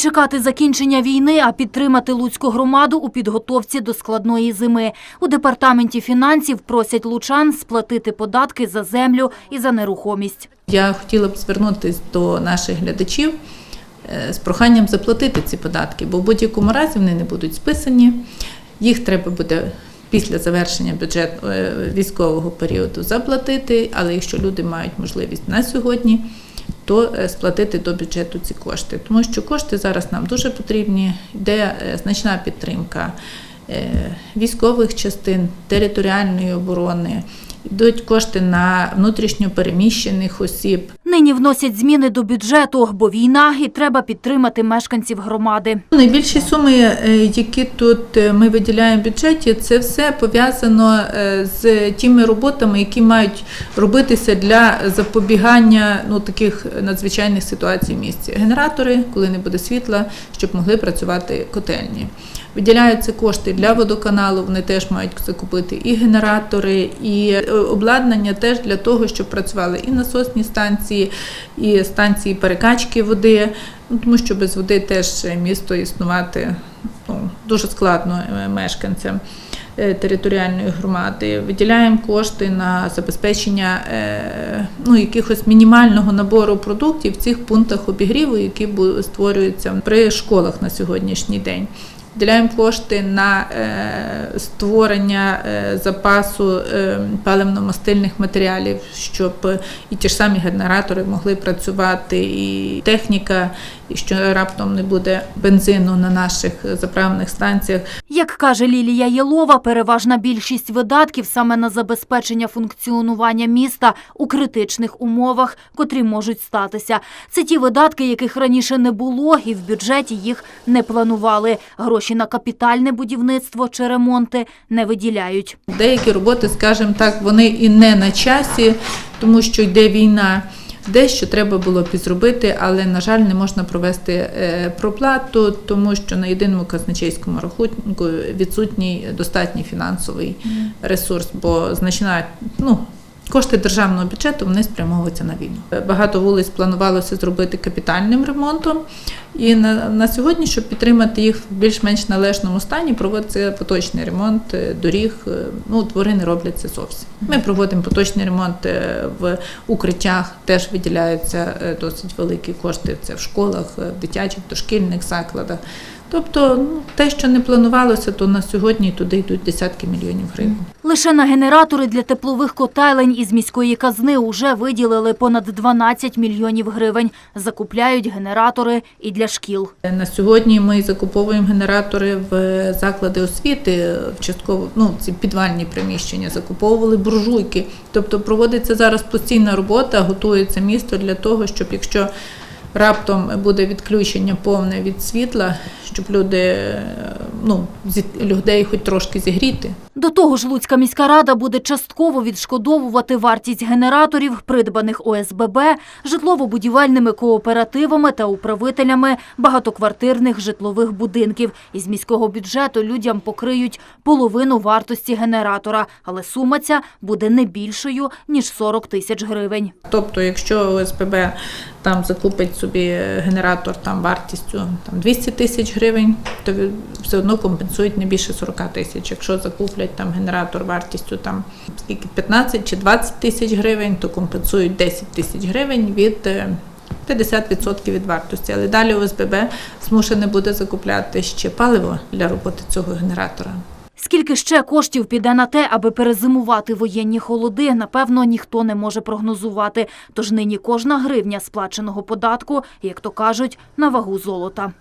чекати закінчення війни, а підтримати Луцьку громаду у підготовці до складної зими. У департаменті фінансів просять лучан сплатити податки за землю і за нерухомість. Я хотіла б звернутися до наших глядачів е, з проханням заплатити ці податки, бо в будь-якому разі вони не будуть списані. Їх треба буде після завершення бюджет е, військового періоду заплатити, але якщо люди мають можливість на сьогодні, то е, сплатити до бюджету ці кошти. Тому що кошти зараз нам дуже потрібні, йде е, значна підтримка е, військових частин, територіальної оборони, йдуть кошти на внутрішньо переміщених осіб. Нині вносять зміни до бюджету, бо війна і треба підтримати мешканців громади. Найбільші суми, е, які тут е, ми виділяємо в бюджеті, це все пов'язано е, з тими роботами, які мають робитися для запобігання ну, таких надзвичайних ситуацій в місті. Генератори, коли не буде світла, щоб могли працювати котельні. Виділяються кошти для водоканалу, вони теж мають закупити і генератори, і е, обладнання теж для того, щоб працювали і насосні станції, і станції перекачки води. Ну, тому що без води теж місто існувати ну, дуже складно е, мешканцям е, територіальної громади. Виділяємо кошти на забезпечення е, ну, якихось мінімального набору продуктів в цих пунктах обігріву, які створюються при школах на сьогоднішній день. Виділяємо кошти на е, створення е, запасу е, паливно-мастильних матеріалів, щоб і ті ж самі генератори могли працювати, і техніка, що раптом не буде бензину на наших заправних станціях, Як каже Лілія Єлова, переважна більшість видатків саме на забезпечення функціонування міста у критичних умовах, котрі можуть статися. Це ті видатки, яких раніше не було, і в бюджеті їх не планували. Гроші на капітальне будівництво чи ремонти не виділяють. Деякі роботи, скажімо так, вони і не на часі, тому що йде війна. Дещо треба було підзробити, але, на жаль, не можна провести е, проплату, тому що на єдиному казначейському рахунку відсутній достатній фінансовий ресурс, бо значна ну, кошти державного бюджету вони спрямовуються на війну. Багато вулиць планувалося зробити капітальним ремонтом, і на, на сьогодні, щоб підтримати їх в більш-менш належному стані, проводиться поточний ремонт е, доріг. Е, Ну, двори не робляться зовсім. Ми проводимо поточний ремонт е, в укриттях, теж виділяються досить великі кошти. Це в школах, в дитячих, дошкільних закладах. Тобто, ну, те, що не планувалося, то на сьогодні туди йдуть десятки мільйонів гривень. Лише на генератори для теплових котелень із міської казни уже виділили понад 12 мільйонів гривень. Закупляють генератори і для шкіл. На сьогодні ми закуповуємо генератори в заклади освіти, в частково ну, ці підвальні приміщення, закуповували буржуйки. Тобто проводиться зараз постійна робота, готується місто для того, щоб якщо раптом буде відключення повне від світла, щоб люди е, ну, людей хоч трошки зігріти. До того ж, Луцька міська рада буде частково відшкодовувати вартість генераторів, придбаних ОСББ, житлово-будівельними кооперативами та управителями багатоквартирних житлових будинків. Із міського бюджету людям покриють половину вартості генератора, але сума ця буде не більшою, ніж 40 тисяч гривень. Тобто, якщо ОСББ там закупить собі генератор там вартістю там 200 тисяч гривень, то все одно компенсують не більше 40 тисяч. Якщо закуплять там генератор вартістю там скільки 15 чи 20 тисяч гривень, то компенсують 10 тисяч гривень від е, 50% від вартості. Але далі ОСББ змушене буде закупляти ще паливо для роботи цього генератора. Скільки ще коштів піде на те, аби перезимувати воєнні холоди, напевно, ніхто не може прогнозувати. Тож нині кожна гривня сплаченого податку, як то кажуть, на вагу золота.